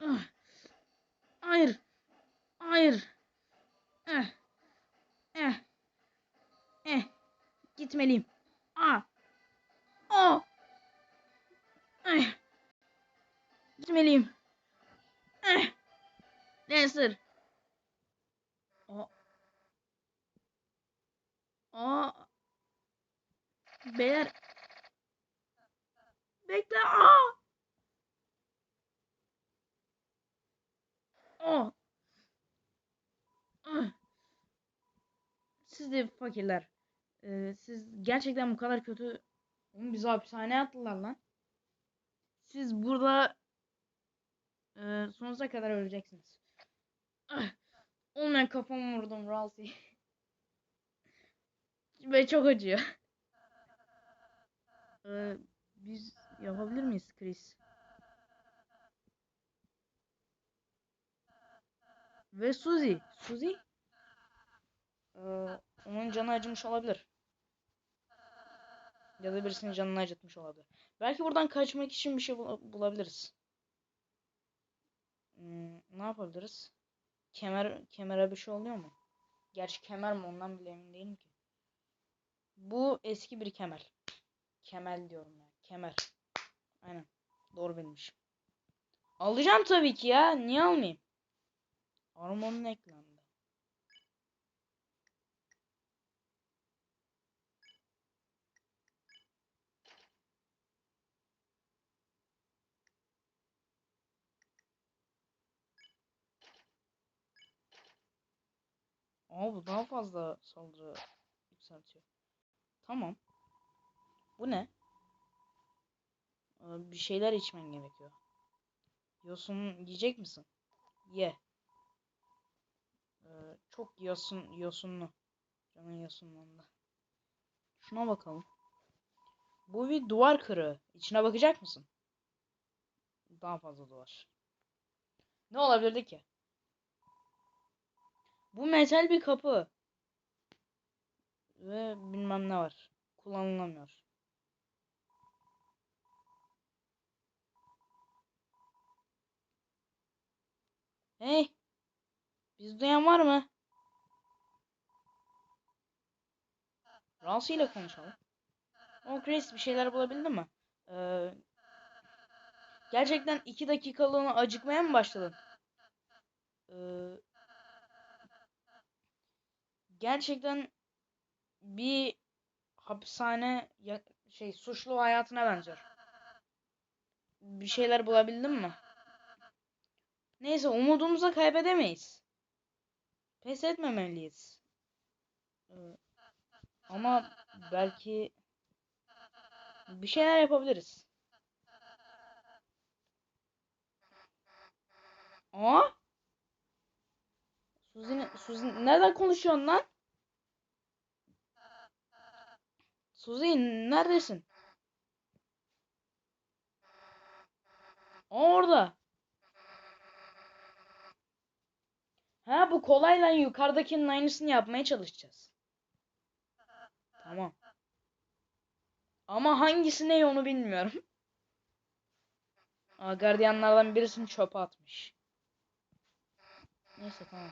Ah. Hayır. Hayır. Eh. Eh. Eh. Gitmeliyim. Ah. Oh. Eh. Gitmeliyim. Eh. Lancer. O. O. Beyler. Bekle. Aa. O. Ah. Siz de fakirler. Ee, siz gerçekten bu kadar kötü. Oğlum bizi hapishaneye attılar lan. Siz burada e, sonsuza kadar öleceksiniz. Ah. Olmayan kafamı vurdum Ralsei. Ve çok acıyor. Ee, biz yapabilir miyiz Chris? Ve Suzy. Suzy? Ee, onun canı acımış olabilir. Ya da birisinin canını acıtmış olabilir. Belki buradan kaçmak için bir şey bul- bulabiliriz. Hmm, ne yapabiliriz? Kemer kemere bir şey oluyor mu? Gerçi kemer mi ondan bile emin değilim ki. Bu eski bir kemer. Kemel diyorum ya. Kemer. Aynen. Doğru bilmişim. Alacağım tabii ki ya. Niye almayayım? Hormonun eklendi. Aa bu daha fazla saldırı yükseltiyor. Tamam. Bu ne? Ee, bir şeyler içmen gerekiyor. Yosun yiyecek misin? Ye. Ee, çok yosun yosunlu. Canın yosunlandı. Şuna bakalım. Bu bir duvar kırığı. İçine bakacak mısın? Daha fazla duvar. Ne olabilirdi ki? Bu metal bir kapı. Ve bilmem ne var. Kullanılamıyor. Hey. Biz duyan var mı? Ralsei ile konuşalım. O Chris bir şeyler bulabildin mi? Ee, gerçekten iki dakikalığına acıkmaya mı başladın? Ee, gerçekten bir hapishane şey suçlu hayatına benziyor. Bir şeyler bulabildin mi? Neyse umudumuzu kaybedemeyiz. Pes etmemeliyiz. Ee, ama belki bir şeyler yapabiliriz. Aa? Suzy, ne- Suzy nereden konuşuyorsun lan? Suzy neredesin? Orada. Ha bu kolayla yukarıdakinin aynısını yapmaya çalışacağız. Tamam. Ama hangisi ne onu bilmiyorum. Aa, gardiyanlardan birisini çöpe atmış. Neyse tamam.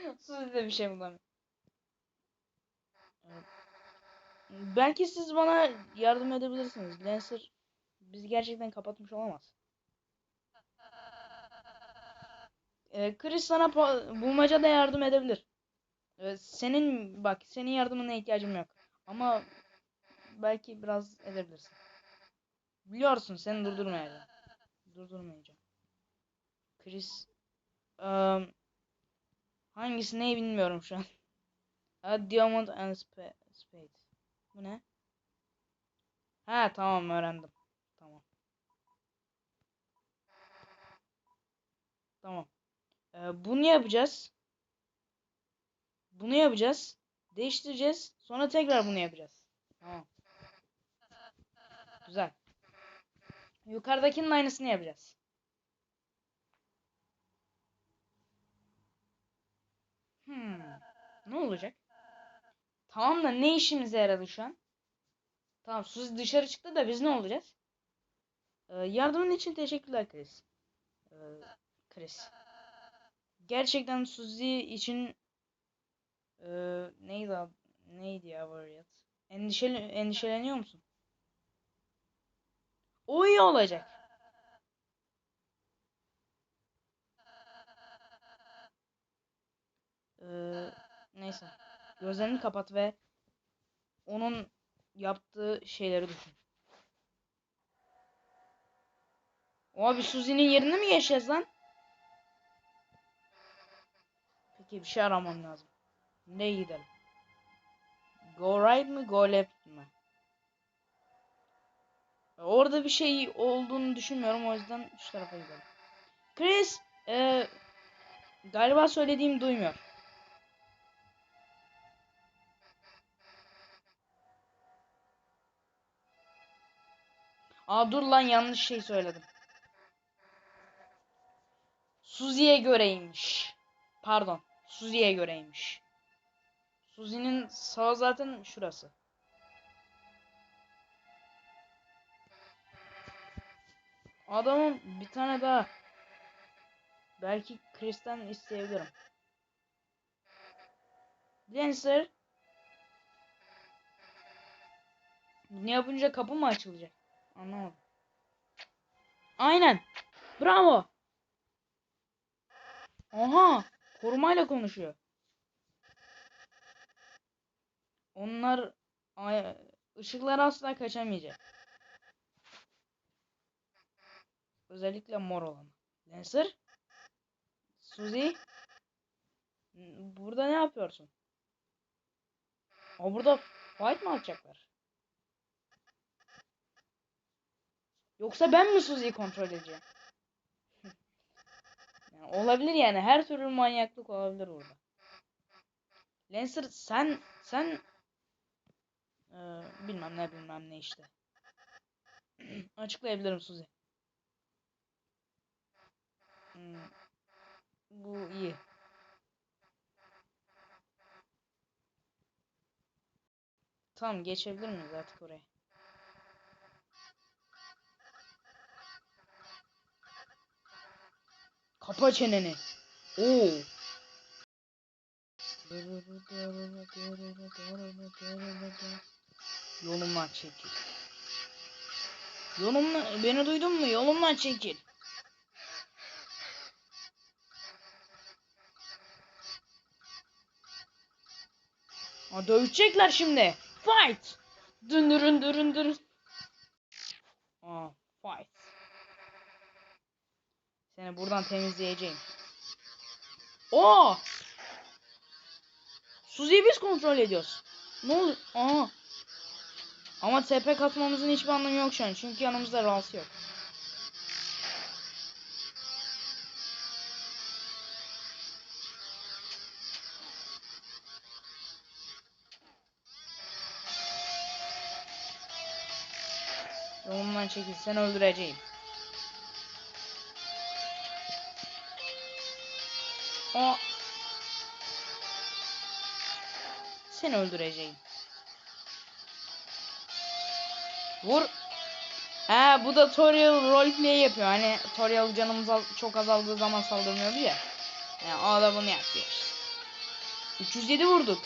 Siz de bir şey bulamıyorum. Belki siz bana yardım edebilirsiniz. Lancer bizi gerçekten kapatmış olamaz. Ee, Chris sana pa- bulmacada yardım edebilir. Ee, senin bak senin yardımına ihtiyacım yok. Ama belki biraz edebilirsin. Biliyorsun seni durdurmayacağım. Durdurmayacağım. Chris eee, hangisi ne bilmiyorum şu an. Ha, Diamond and Spa- Spade. Bu ne? Ha tamam öğrendim. Tamam. Tamam. Ee, bunu yapacağız. Bunu yapacağız. Değiştireceğiz. Sonra tekrar bunu yapacağız. Tamam. Güzel. Yukarıdakinin aynısını yapacağız. Hmm. Ne olacak? Tamam da ne işimize yaradı şu an? Tamam Suzy dışarı çıktı da biz ne olacağız? Ee, yardımın için teşekkürler Chris. Ee, Chris. Gerçekten Suzy için ee, neydi ab- neydi ya Warrior? Endişeli endişeleniyor musun? O iyi olacak. Ee, neyse. Gözlerini kapat ve onun yaptığı şeyleri düşün. Abi Suzy'nin yerine mi geçeceğiz lan? Peki bir şey aramam lazım. Ne gidelim? Go right mi go left mi? Orada bir şey olduğunu düşünmüyorum o yüzden şu tarafa gidelim. Chris e, galiba söylediğimi duymuyor. Aa dur lan yanlış şey söyledim. Suzy'ye göreymiş. Pardon. Suzy'ye göreymiş. Suzy'nin sağ zaten şurası. Adamın bir tane daha. Belki Chris'ten isteyebilirim. Lancer. Ne yapınca kapı mı açılacak? Anlamadım. Aynen. Bravo. Oha. Korumayla konuşuyor. Onlar ışıklar asla kaçamayacak. Özellikle mor olan. Lancer. Suzy. Burada ne yapıyorsun? O burada fight mı atacaklar? Yoksa ben mi Suzy'yi kontrol edeceğim? Yani olabilir yani her türlü manyaklık olabilir burada. Lancer sen sen Ee, bilmem ne bilmem ne işte. Açıklayabilirim Suzy. Hmm, bu iyi. Tamam geçebilir miyiz artık oraya? Kapa çeneni. Oo. Yolumdan çekil. Yolumdan beni duydun mu? Yolumdan çekil. Aa, dövecekler şimdi. Fight. Dündürün dürün dürün. Aa, fight. Seni buradan temizleyeceğim. Oo! Suzi'yi biz kontrol ediyoruz. Ne oluyor? Aa. Ama TP katmamızın hiçbir anlamı yok şu an. Çünkü yanımızda Ralph yok. Yolumdan çekil. Seni öldüreceğim. O. Seni öldüreceğim. Vur. He bu da Toriel roleplay yapıyor. Hani Toriel canımız çok azaldığı zaman saldırmıyordu ya. Yani o da bunu yapıyor işte. 307 vurduk.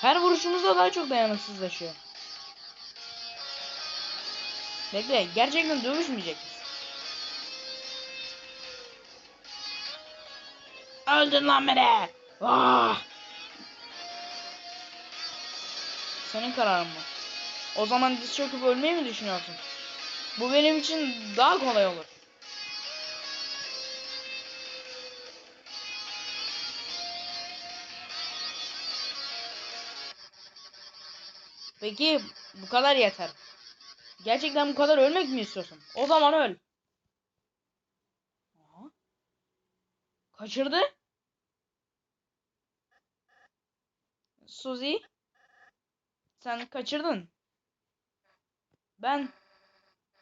Her vuruşumuzda daha çok dayanıksızlaşıyor. Bekle gerçekten dövüşmeyecek Öldün lan beni. Ah! Senin kararın mı? O zaman diz çöküp ölmeyi mi düşünüyorsun? Bu benim için daha kolay olur. Peki bu kadar yeter. Gerçekten bu kadar ölmek mi istiyorsun? O zaman öl. Aha. Kaçırdı. Suzy. Sen kaçırdın. Ben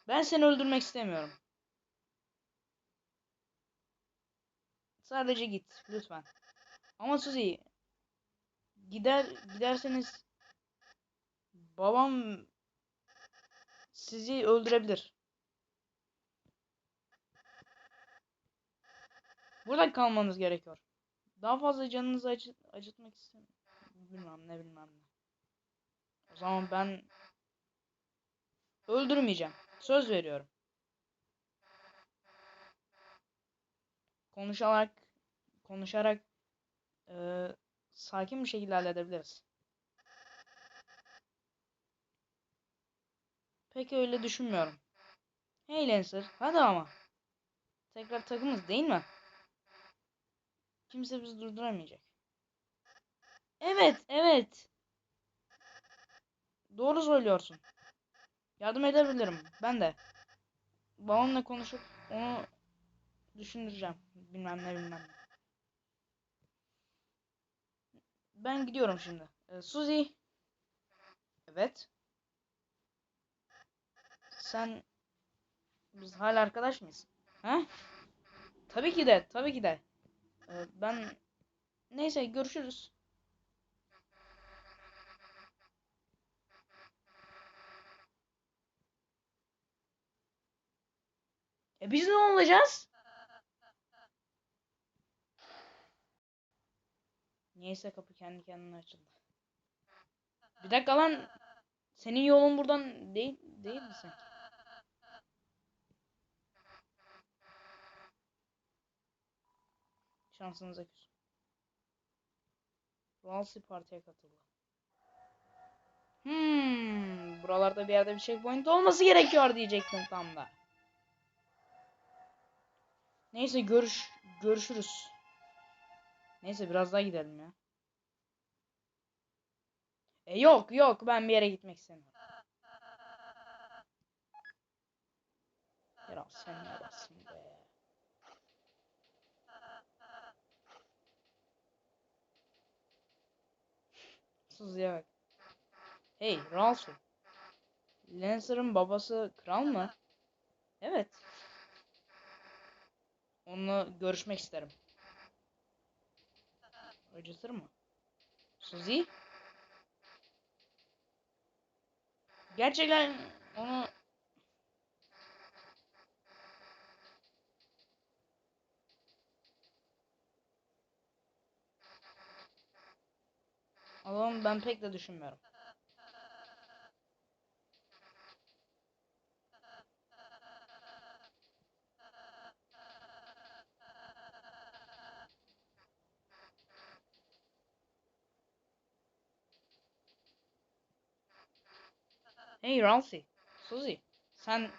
ben seni öldürmek istemiyorum. Sadece git lütfen. Ama Suzy gider giderseniz babam sizi öldürebilir. Burada kalmanız gerekiyor. Daha fazla canınızı acı acıtmak istemiyorum. Bilmem ne bilmem ne. O zaman ben öldürmeyeceğim. Söz veriyorum. Konuşarak konuşarak e, sakin bir şekilde halledebiliriz. Pek öyle düşünmüyorum. Hey Lancer, hadi ama. Tekrar takımız değil mi? Kimse bizi durduramayacak. Evet, evet. Doğru söylüyorsun. Yardım edebilirim. Ben de. Babamla konuşup onu düşündüreceğim. Bilmem ne bilmem ne. Ben gidiyorum şimdi. Ee, Suzy. Evet. Sen biz hala arkadaş mıyız? Ha? Tabii ki de, tabii ki de. Ee, ben neyse görüşürüz. E biz ne olacağız? Neyse kapı kendi kendine açıldı. Bir dakika lan. Senin yolun buradan değil değil mi sen? Şansınıza küs. Ralsei partiye katıldı. Hmm, buralarda bir yerde bir checkpoint olması gerekiyor diyecektim tam da. Neyse görüş görüşürüz. Neyse biraz daha gidelim ya. E yok yok ben bir yere gitmek istemiyorum. Biraz sen neresin be? Sızıya bak. Hey Ralsei. Lancer'ın babası kral mı? Evet. Onunla görüşmek isterim. Acıtır mı? Suzy? Gerçekten onu Allah'ım ben pek de düşünmüyorum. Hey Ralsei, Suzy, sen